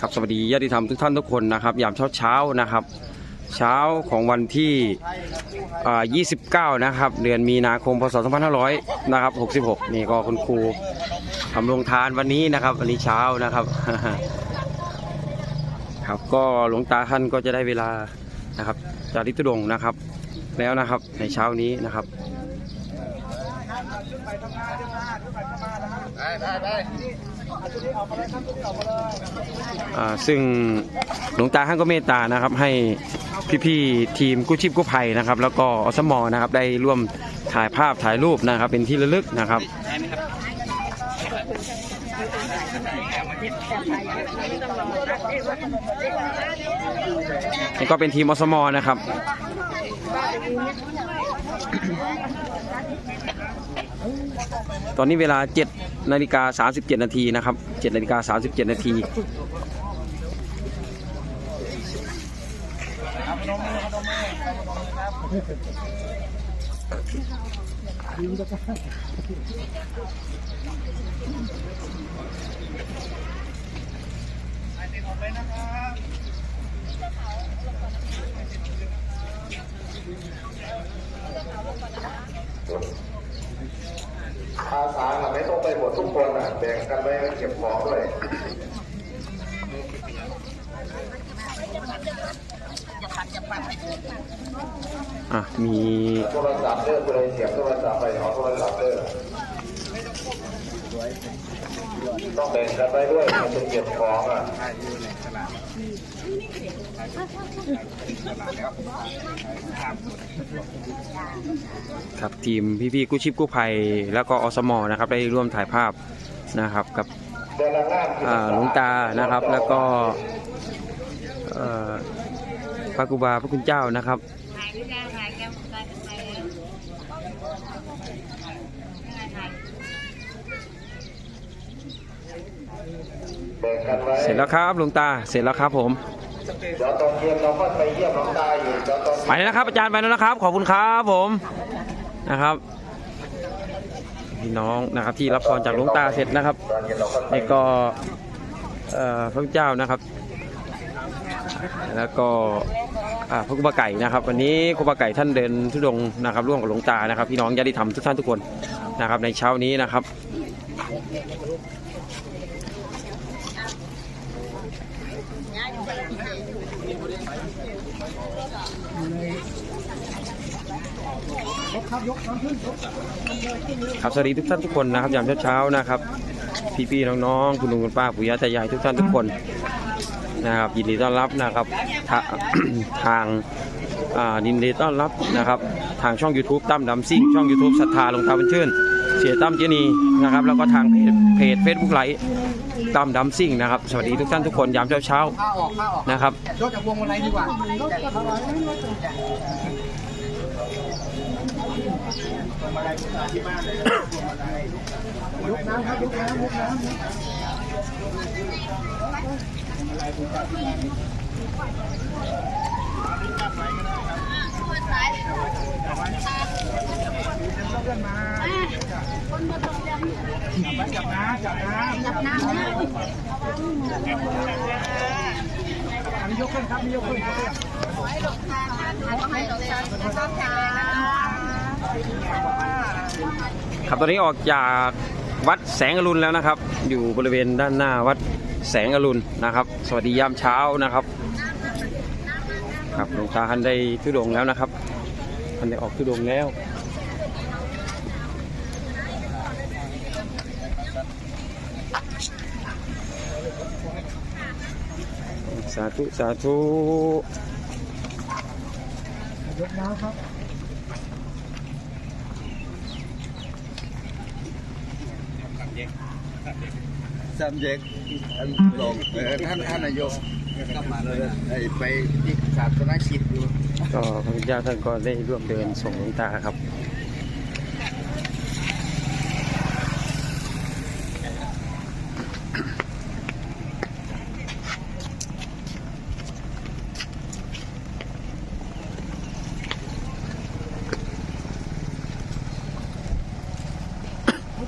ครับสวัสดีญาติธรรมทุกท่านทุกคนนะครับ ยามเช้าเช้านะครับ เช้าของวันที่ 29 นะครับ เดือนมีนาคมพศ 2500 นะครับ 66 นี่ก็คุณครูทำโรงทานวันนี้นะครับ วันนี้เช้านะครับ ครับก็หลวงตาท่านก็จะได้เวลานะครับจาริกตุดงนะครับ แล้วนะครับในเช้านี้นะครับ อ่าซึ่งหลวงตาท่านก็เมตตานะครับให้พี่ๆทีมกู้ชีพกู้ภัยนะครับ แล้วก็อสมนะครับได้ร่วมถ่ายภาพถ่ายรูปนะครับ เป็นที่ระลึกนะครับนี่ก็เป็นทีมอสมนะครับ ตอนนี้เวลา7นาฬิกา37 นาทีนะครับ7นาฬิกา37 นาทีอาสาอะไม่ต้องไปหมดทุกคนอะแบ่งกันไปเก็บ ของด้วยอะมีโทรศัพท์เด้อคุณเลยเสียบโทรศัพท์ไปเอาโทรศัพท์เด้อต้องแบ่งกันไปด้วยมันจะเก็บของอะครับทีมพี่ๆกู้ชีพกู้ภัย แล้วก็อสมนะครับ ได้ร่วมถ่ายภาพนะครับ กับ แต่ละงานอ่าหลวงตานะครับ แล้วก็เอ่อพระครูบาพระคุณเจ้านะครับถ่ายด้วยกันถ่ายแก้มถ่ายกันไปเลยถ่ายแบ่งกันไว้เสร็จแล้วครับหลวงตาเสร็จแล้วครับผมเดี๋ยวตอนเย็นเราก็ไปเยี่ยมหลวงตาอยู่เดี๋ยวตอนไปแล้วนะครับอาจารย์ไปแล้วนะครับ ขอบคุณครับผมนะครับ พี่น้องนะครับ ที่รับพรจากหลวงตาเสร็จนะครับตอนเย็นเราก็ไปนี่ก็พระเจ้านะครับ แล้วก็พระครูบาไก่นะครับ วันนี้ครูบะไก่ท่านเดินทุดงนะครับ ร่วมกับหลวงตานะครับ พี่น้องญาติธรรมทุกท่านทุกคนนะครับ ในเช้านี้นะครับ ครับสวัสดีทุกท่านทุกคนนะครับยามเช้าๆนะครับ พี่ๆน้องๆคุณลุงคุณป้าปู่ย่าตายายทุกท่านทุกคนนะครับยินดีต้อนรับนะครับทาทางอ่ายินดีต้อนรับนะครับ ทางช่อง YouTube ตั้มดำซิ่งช่อง YouTube ศรัทธาหลวงตาบันชื่น เสียตั้มเจนีนะครับ แล้วก็ทางเพจเพจเฟซบุ๊กไลฟ์ตั้มดำซิ่งนะครับ สวัสดีทุกท่านทุกคนยามเช้าข้าออกข้าออกๆนะครับรถจากพวงมาลัยดีกว่า ยกน้ำครับยกน้ำยกน้ำยังจับน้ำจับน้ำจับน้ำนะอันนี้ยกขึ้นครับยกขึ้นยกขึ้นให้หลงทางให้หลงทางนะครับจ้า ครับตอนนี้ออกจากวัดแสงอรุณแล้วนะครับ อยู่บริเวณด้านหน้าวัดแสงอรุณนะครับ สวัสดียามเช้านะครับ ครับหลวงตาท่านได้ทุดงแล้วนะครับท่านได้ออกทุดงแล้วสาธุ สาธุยกน้ำครับ สามเจ็กท่านรองเอ่อท่านท่านนายกกลับมาเลยไอ้ไปที่ศาสนกิจอยู่ ก็พระพุทธเจ้าท่านก็ได้ร่วมเดินส่งหลวงตาครับ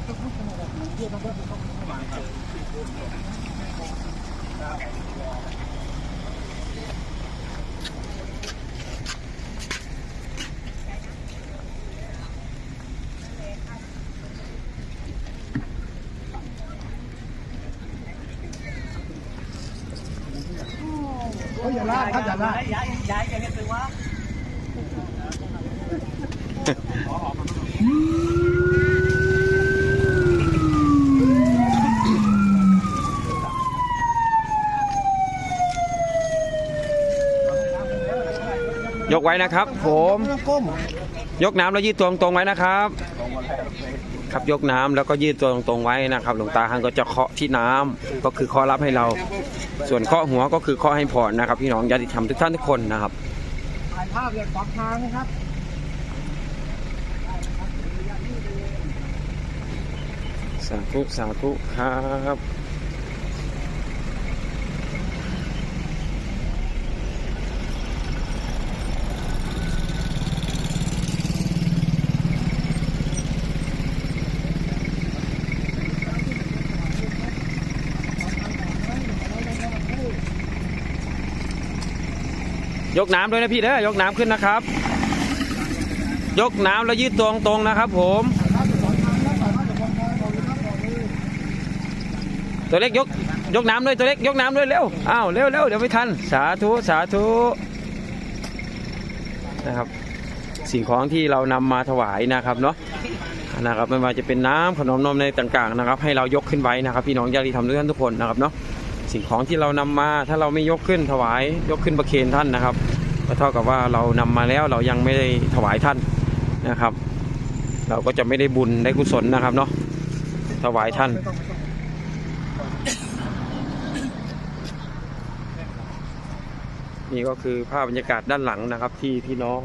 อย่าลากครับอย่าลากย กไว้นะครับผมไม่ต้องก้มยกน้ำแล้วยืดตัวตรงๆไว้นะครับ ครับยกน้ำแล้วก็ยืดตัวตรงๆไว้นะครับ หลวงตาท่านก็จะเคาะที่น้ำก็คือเคาะรับให้เรา ส่วนเคาะหัวก็คือเคาะให้พรนะครับ พี่น้องญาติธรรมทุกท่านทุกคนนะครับถ่ายภาพอย่างขวางทางนะครับสาธุสาธุครับ ยกน้ำด้วยนะพี่เด้อยกน้ำขึ้นนะครับ ยกน้ำแล้วยืดตัวตรงๆนะครับ ผม ตัวเล็กยกยกน้ำด้วยตัวเล็กยกน้ำด้วยเร็วอ้าวเร็วเร็วเดี๋ยวไม่ทันสาธุสาธุนะครับ สิ่งของที่เรานำมาถวายนะครับเนาะนะครับไม่ว่าจะเป็นน้ำขนมนมในต่างๆนะครับ ให้เรายกขึ้นไว้นะครับ พี่น้องญาติธรรมทุกท่านทุกคนนะครับเนาะ สิ่งของที่เรานำมา ถ้าเราไม่ยกขึ้นถวายยกขึ้นประเคนท่านนะครับก็เท่ากับว่าเรานำมาแล้วเรายังไม่ได้ถวายท่านนะครับ เราก็จะไม่ได้บุญได้กุศลนะครับเนาะถวายท่านนี่ก็คือภาพบรรยากาศด้านหลังนะครับ ที่พี่น้อง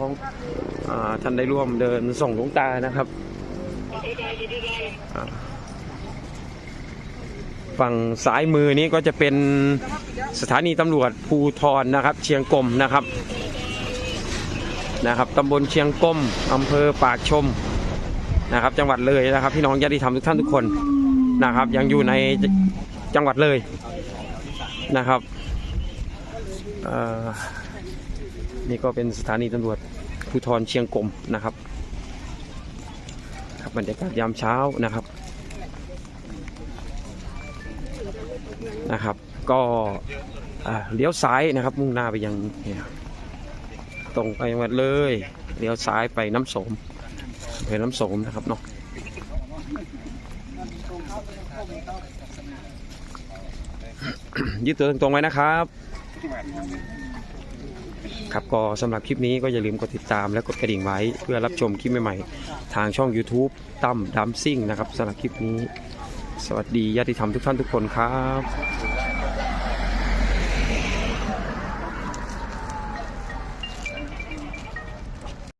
อท่านได้ร่วมเดินส่งหลวงตานะครับ ฝั่งซ้ายมือนี้ก็จะเป็นสถานีตำรวจภูทรนะครับ เชียงกลมนะครับนะครับตำบลเชียงกลมอำเภอปากชมนะครับ จังหวัดเลยนะครับ พี่น้องญาติธรรมทุกท่านทุกคนนะครับ ยังอยู่ในจังหวัดเลยนะครับนี่ก็เป็นสถานีตำรวจภูธรเชียงกลมนะครับครับบรรยากาศยามเช้านะครับ นะครับ ก็เลี้ยวซ้ายนะครับ มุ่งหน้าไปยังตรงไปจังหวัดเลยเลี้ยวซ้ายไปน้ำสมไปน้ำสมนะครับเนาะยืดตัวตรงๆไว้นะครับ ครับก็สำหรับคลิปนี้ก็อย่าลืมกดติดตามและกดกระดิ่งไว้ เพื่อรับชมคลิปใหม่ๆ ทางช่อง YouTube ตั้มดัมซิ่งนะครับสำหรับคลิปนี้ สวัสดีญาติธรรมทุกท่านทุกคนครับ